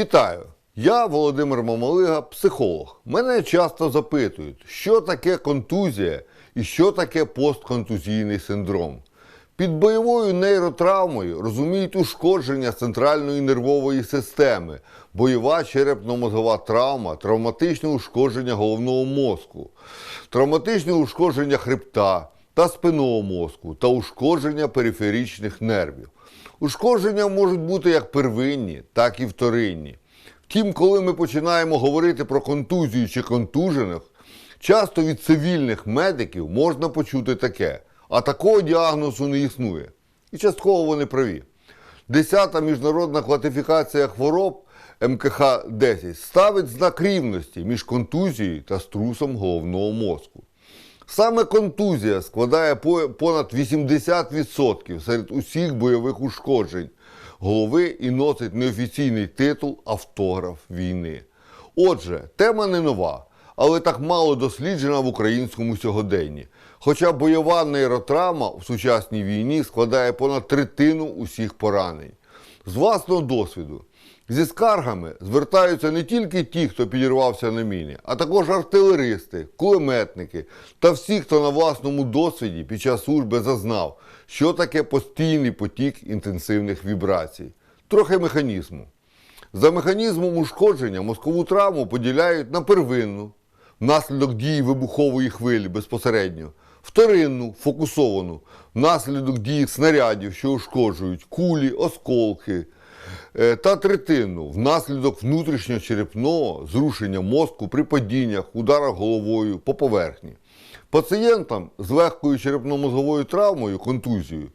Вітаю! Я Володимир Мамалига, психолог. Мене часто запитують, що таке контузія і що таке постконтузійний синдром. Під бойовою нейротравмою розуміють ушкодження центральної нервової системи, бойова черепно-мозгова травма, травматичне ушкодження головного мозку, травматичне ушкодження хребта та спинного мозку та ушкодження периферичних нервів. Ушкодження можуть бути як первинні, так і вторинні. Втім, коли ми починаємо говорити про контузію чи контужених, часто від цивільних медиків можна почути таке, а такого діагнозу не існує. І частково вони праві. Десята міжнародна класифікація хвороб МКХ-10 ставить знак рівності між контузією та струсом головного мозку. Саме контузія складає понад 80% серед усіх бойових ушкоджень голови і носить неофіційний титул автограф війни. Отже, тема не нова, але так мало досліджена в українському сьогоденні. Хоча бойова нейротравма в сучасній війні складає понад третину усіх поранень. З власного досвіду. Зі скаргами звертаються не тільки ті, хто підірвався на міні, а також артилеристи, кулеметники та всі, хто на власному досвіді під час служби зазнав, що таке постійний потік інтенсивних вібрацій. Трохи механізму. За механізмом ушкодження мозкову травму поділяють на первинну, внаслідок дії вибухової хвилі безпосередньо, вторинну, фокусовану, внаслідок дії снарядів, що ушкоджують, кулі, осколки, та третинну, внаслідок внутрішньочерепного зрушення мозку при падіннях, ударах головою по поверхні. Пацієнтам з легкою черепно-мозговою травмою, контузією,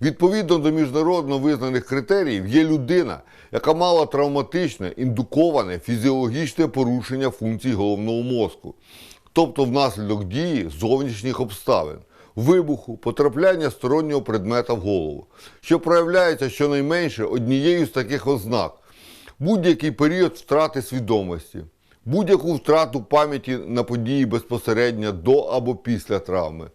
відповідно до міжнародно визнаних критеріїв, є людина, яка мала травматичне індуковане фізіологічне порушення функцій головного мозку, тобто внаслідок дії зовнішніх обставин, вибуху, потрапляння стороннього предмета в голову, що проявляється щонайменше однією з таких ознак будь-який період втрати свідомості, будь-яку втрату пам'яті на події безпосередньо до або після травми,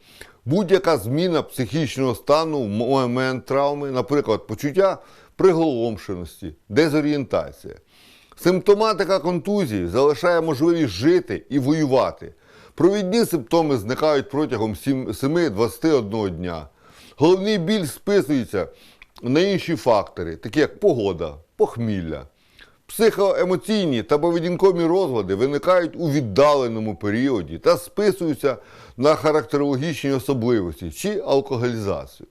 будь-яка зміна психічного стану в момент травми, наприклад, почуття приголомшеності, дезорієнтація. Симптоматика контузії залишає можливість жити і воювати. Провідні симптоми зникають протягом 7-21 дня. Головний біль списується на інші фактори, такі як погода, похмілля. Психоемоційні та поведінкові розлади виникають у віддаленому періоді та списуються на характерологічні особливості чи алкоголізацію.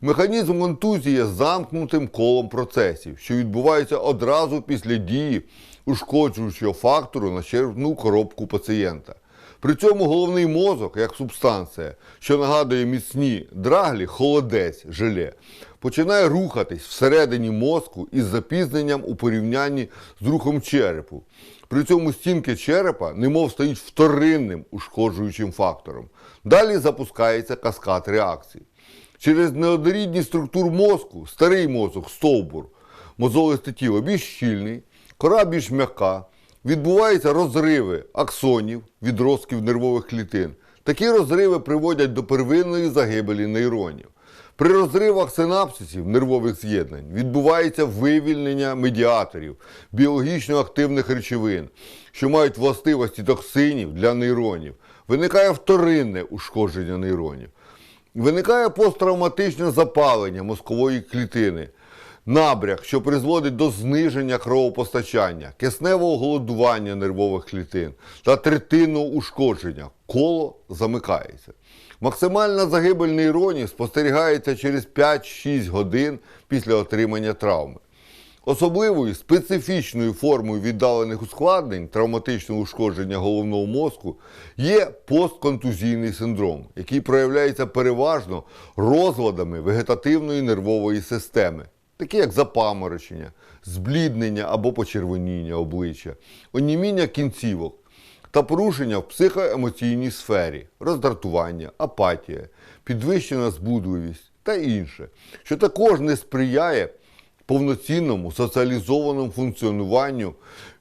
Механізм контузії є замкнутим колом процесів, що відбуваються одразу після дії ушкоджуючого фактору на червну коробку пацієнта. При цьому головний мозок, як субстанція, що нагадує міцні драглі, холодець, желе, починає рухатись всередині мозку із запізненням у порівнянні з рухом черепу. При цьому стінки черепа немов стають вторинним ушкоджуючим фактором. Далі запускається каскад реакцій. Через неоднорідність структур мозку старий мозок, стовбур, мозолисте тіло більш щільний, кора більш м'яка, відбуваються розриви аксонів, відростків нервових клітин. Такі розриви приводять до первинної загибелі нейронів. При розривах синапсисів нервових з'єднань відбувається вивільнення медіаторів, біологічно активних речовин, що мають властивості токсинів для нейронів. Виникає вторинне ушкодження нейронів. Виникає посттравматичне запалення мозкової клітини, набряг, що призводить до зниження кровопостачання, кисневого голодування нервових клітин та третинного ушкодження. Коло замикається. Максимальна загибель нейронів спостерігається через 5-6 годин після отримання травми. Особливою специфічною формою віддалених ускладнень травматичного ушкодження головного мозку є постконтузійний синдром, який проявляється переважно розладами вегетативної нервової системи, такі як запаморочення, збліднення або почервоніння обличчя, оніміння кінцівок та порушення в психоемоційній сфері, роздратування, апатія, підвищена збудливість та інше, що також не сприяє повноцінному соціалізованому функціонуванню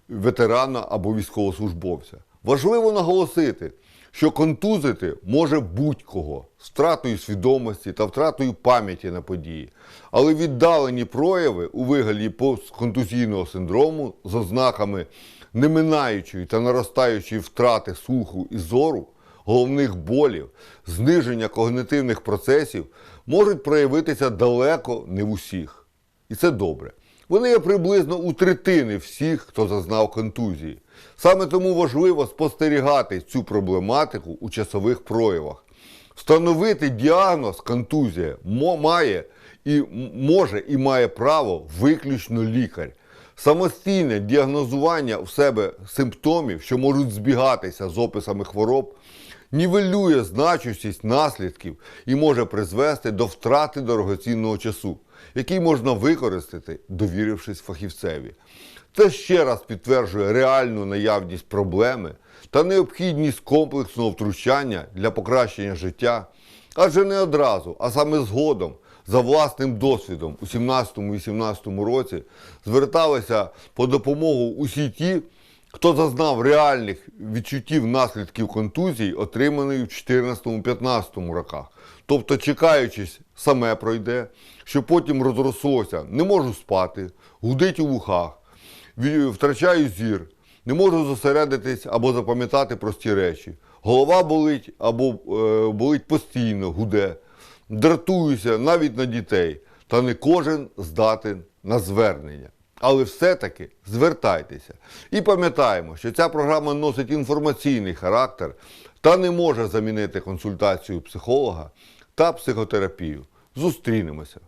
ветерана або військовослужбовця. Важливо наголосити, що контузити може будь-кого втратою свідомості та втратою пам'яті на події. Але віддалені прояви у вигляді постконтузійного синдрому з ознаками неминаючої та наростаючої втрати слуху і зору, головних болів, зниження когнитивних процесів можуть проявитися далеко не в усіх. І це добре. Вони є приблизно у третини всіх, хто зазнав контузії. Саме тому важливо спостерігати цю проблематику у часових проявах. Встановити діагноз контузія має і може і має право виключно лікар. Самостійне діагнозування в себе симптомів, що можуть збігатися з описами хвороб, нівелює значущість наслідків і може призвести до втрати дорогоцінного часу, який можна використати, довірившись фахівцеві. Це ще раз підтверджує реальну наявність проблеми та необхідність комплексного втручання для покращення життя, адже не одразу, а саме згодом, за власним досвідом у 17-18 році зверталися по допомогу усі ті, хто зазнав реальних відчуттів наслідків контузій, отриманої в 14-15 роках. Тобто, чекаючись, саме пройде, що потім розрослося, не можу спати, гудить у вухах, втрачаю зір, не можу зосередитись або запам'ятати прості речі. Голова болить або е, болить постійно, гуде. Дратуюся навіть на дітей, та не кожен здатен на звернення. Але все-таки звертайтеся. І пам'ятаємо, що ця програма носить інформаційний характер та не може замінити консультацію психолога та психотерапію. Зустрінемося.